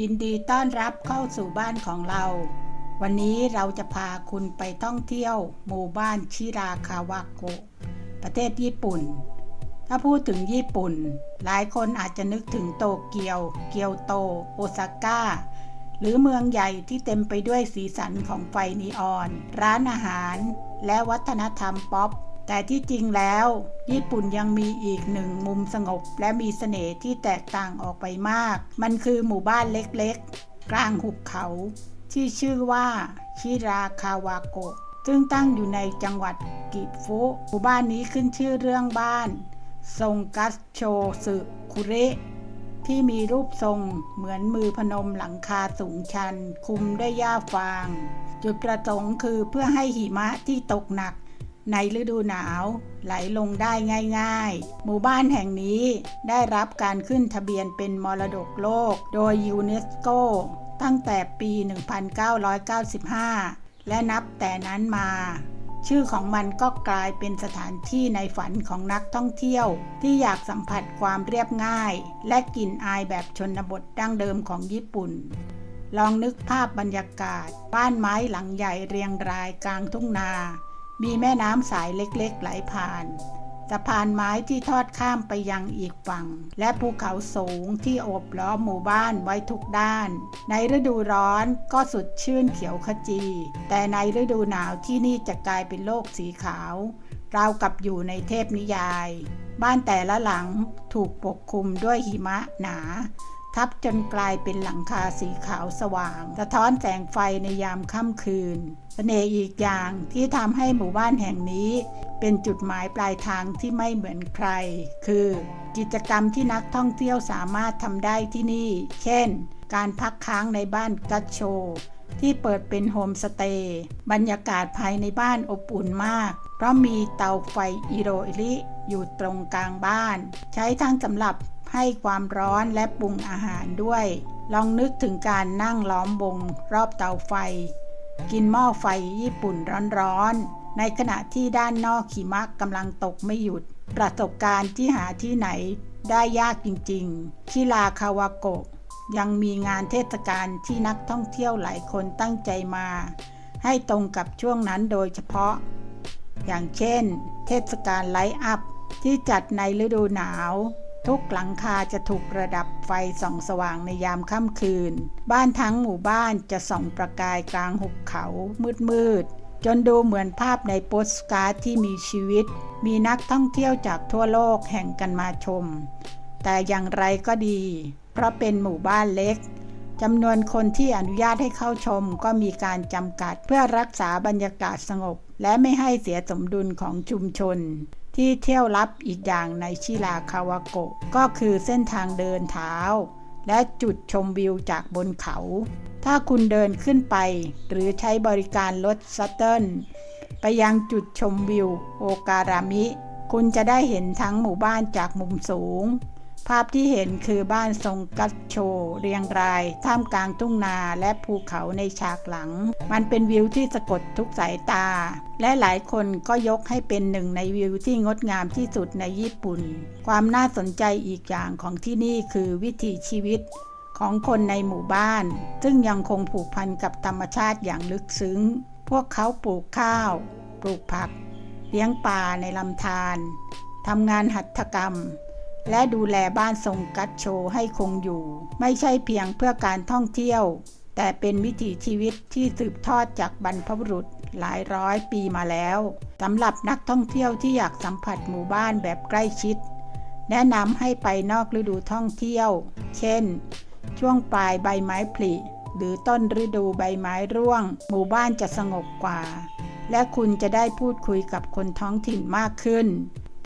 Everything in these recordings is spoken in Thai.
ยินดีต้อนรับเข้าสู่บ้านของเรา วันนี้เราจะพาคุณไปท่องเที่ยวหมู่บ้านชิราคาวะโกะประเทศญี่ปุ่น ถ้าพูดถึงญี่ปุ่น หลายคนอาจจะนึกถึงโตเกียว เกียวโต โอซาก้า หรือเมืองใหญ่ที่เต็มไปด้วยสีสันของไฟนีออน ร้านอาหาร และวัฒนธรรมป๊อป แต่ที่จริงแล้ว ญี่ปุ่นยังมีอีกหนึ่งมุมสงบ และมีเสน่ห์ที่แตกต่างออกไปมาก มันคือหมู่บ้านเล็กๆ กลางหุบเขา ที่ชื่อว่าชิราคาวาโกะซึ่งตั้งอยู่ในจังหวัดกิฟุ หมู่บ้านนี้ขึ้นชื่อเรื่องบ้านทรงกัสโชสึคุเระที่มีรูปทรงเหมือนมือพนมหลังคาสูงชัน คุมด้วยหญ้าฟาง จุดประสงค์คือเพื่อให้หิมะที่ตกหนัก ในฤดูหนาว ไหลลงได้ง่าย ๆ หมู่บ้านแห่งนี้ได้รับการขึ้นทะเบียนเป็นมรดกโลก โดยยูเนสโกตั้งแต่ปี 1995 และนับแต่นั้นมา ชื่อของมันก็กลายเป็นสถานที่ในฝันของนักท่องเที่ยว ที่อยากสัมผัสความเรียบง่าย และกลิ่นอายแบบชนบทดั้งเดิมของญี่ปุ่นลองนึกภาพบรรยากาศ บ้านไม้หลังใหญ่เรียงรายกลางทุ่งนา มีแม่น้ำสายเล็กๆ ไหลผ่านสะพานไม้ที่ทอดข้ามไปยังอีกฝั่ง และภูเขาสูงที่โอบล้อมหมู่บ้านไว้ทุกด้าน ในฤดูร้อนก็สุดชื่นเขียวขจี แต่ในฤดูหนาวที่นี่จะกลายเป็นโลกสีขาวราวกับอยู่ในเทพนิยาย บ้านแต่ละหลังถูกปกคลุมด้วยหิมะหนา ทับจนกลายเป็นหลังคาสีขาวสว่าง สะท้อนแสงไฟในยามค่ำคืนเสน่ห์อีกอย่างที่ทำให้หมู่บ้านแห่งนี้ เป็นจุดหมายปลายทางที่ไม่เหมือนใคร คือ กิจกรรมที่นักท่องเที่ยวสามารถทำได้ที่นี่ เช่น การพักค้างในบ้านกัตโช ที่เปิดเป็นโฮมสเตย์บรรยากาศภายในบ้านอบอุ่นมาก เพราะมีเตาไฟอิโรอิริอยู่ตรงกลางบ้าน ใช้ทั้งสำหรับ ให้ความร้อนและปรุงอาหารด้วย ลองนึกถึงการนั่งล้อมวงรอบเตาไฟ กินหม้อไฟญี่ปุ่นร้อนๆ ในขณะที่ด้านนอกหิมะกำลังตกไม่หยุด ประสบการณ์ที่หาที่ไหนได้ยากจริงๆชิราคาวาโกะยังมีงานเทศกาลที่นักท่องเที่ยวหลายคนตั้งใจมา ให้ตรงกับช่วงนั้นโดยเฉพาะ อย่างเช่น เทศกาลไลท์อัพที่จัดในฤดูหนาว ทุกหลังคาจะถูกประดับไฟส่องสว่างในยามค่ำคืน บ้านทั้งหมู่บ้านจะส่องประกายกลางหุบเขามืดๆ จนดูเหมือนภาพในโปสการ์ดที่มีชีวิต มีนักท่องเที่ยวจากทั่วโลกแห่งกันมาชม แต่อย่างไรก็ดี เพราะเป็นหมู่บ้านเล็กจำนวนคนที่อนุญาตให้เข้าชมก็มีการจำกัดเพื่อรักษาบรรยากาศสงบ และไม่ให้เสียสมดุลของชุมชน ที่เที่ยวลับอีกอย่างในชิราคาวาโกะก็คือเส้นทางเดินเท้า และจุดชมวิวจากบนเขา ถ้าคุณเดินขึ้นไป หรือใช้บริการรถซัตเทิลไปยังจุดชมวิว โอการามิ คุณจะได้เห็นทั้งหมู่บ้านจากมุมสูง ภาพที่เห็นคือบ้านทรงกัตโช เรียงราย ท่ามกลางทุ่งนาและภูเขาในฉากหลัง มันเป็นวิวที่สะกดทุกสายตา และหลายคนก็ยกให้เป็นหนึ่งในวิวที่งดงามที่สุดในญี่ปุ่น ความน่าสนใจอีกอย่างของที่นี่คือวิถีชีวิตของคนในหมู่บ้าน ซึ่งยังคงผูกพันกับธรรมชาติอย่างลึกซึ้ง พวกเขาปลูกข้าว ปลูกผัก เลี้ยงปลาในลำธารทำงานหัตถกรรม และดูแลบ้านทรงกัตโชให้คงอยู่ ไม่ใช่เพียงเพื่อการท่องเที่ยว แต่เป็นวิถีชีวิตที่สืบทอดจากบรรพบุรุษหลายร้อยปีมาแล้วสำหรับนักท่องเที่ยวที่อยากสัมผัสหมู่บ้านแบบใกล้ชิด แนะนำให้ไปนอกฤดูท่องเที่ยว เช่น ช่วงปลายใบไม้ผลิหรือต้นฤดูใบไม้ร่วง หมู่บ้านจะสงบกว่า และคุณจะได้พูดคุยกับคนท้องถิ่นมากขึ้น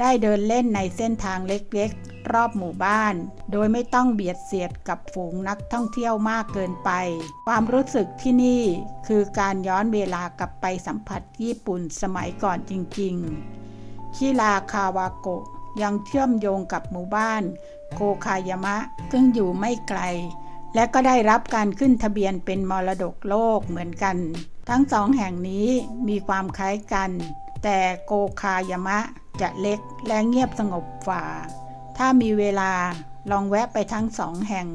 ได้เดินเล่นในเส้นทางเล็กๆ รอบหมู่บ้าน โดยไม่ต้องเบียดเสียดกับฝูงนักท่องเที่ยวมากเกินไป ความรู้สึกที่นี่คือการย้อนเวลากลับไปสัมผัสญี่ปุ่นสมัยก่อนจริงๆชิราคาวาโกะยังเชื่อมโยงกับหมู่บ้าน โกคายามะ ซึ่งอยู่ไม่ไกล และก็ได้รับการขึ้นทะเบียนเป็นมรดกโลกเหมือนกัน ทั้งสองแห่งนี้มีความคล้ายกัน แต่โกคายามะ จะเล็กและเงียบสงบฝ่า ถ้ามีเวลาลองแวะไปทั้งสองแห่ง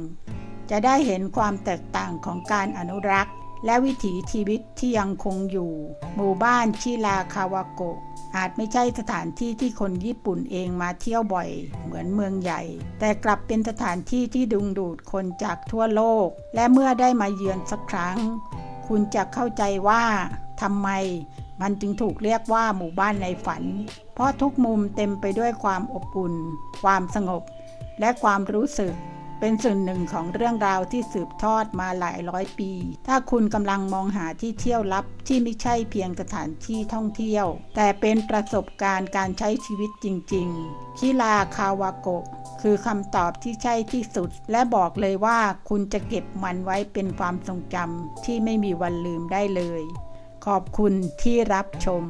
จะได้เห็นความแตกต่างของการอนุรักษ์ และวิถีชีวิตที่ยังคงอยู่ หมู่บ้านชิราคาวาโกะอาจไม่ใช่สถานที่ที่คนญี่ปุ่นเองมาเที่ยวบ่อย เหมือนเมืองใหญ่ แต่กลับเป็นสถานที่ที่ดึงดูดคนจากทั่วโลก และเมื่อได้มาเยือนสักครั้ง คุณจะเข้าใจว่าทำไม มันจึงถูกเรียกว่าหมู่บ้านในฝัน เพราะทุกมุมเต็มไปด้วยความอบอุ่น ความสงบ และความรู้สึก เป็นส่วนหนึ่งของเรื่องราวที่สืบทอดมาหลายร้อยปี ถ้าคุณกำลังมองหาที่เที่ยวลับที่ไม่ใช่เพียงสถานที่ท่องเที่ยว แต่เป็นประสบการณ์การใช้ชีวิตจริงๆ คิราคาวาโกะคือคำตอบที่ใช่ที่สุด และบอกเลยว่าคุณจะเก็บมันไว้เป็นความทรงจำที่ไม่มีวันลืมได้เลย ขอบคุณที่รับชม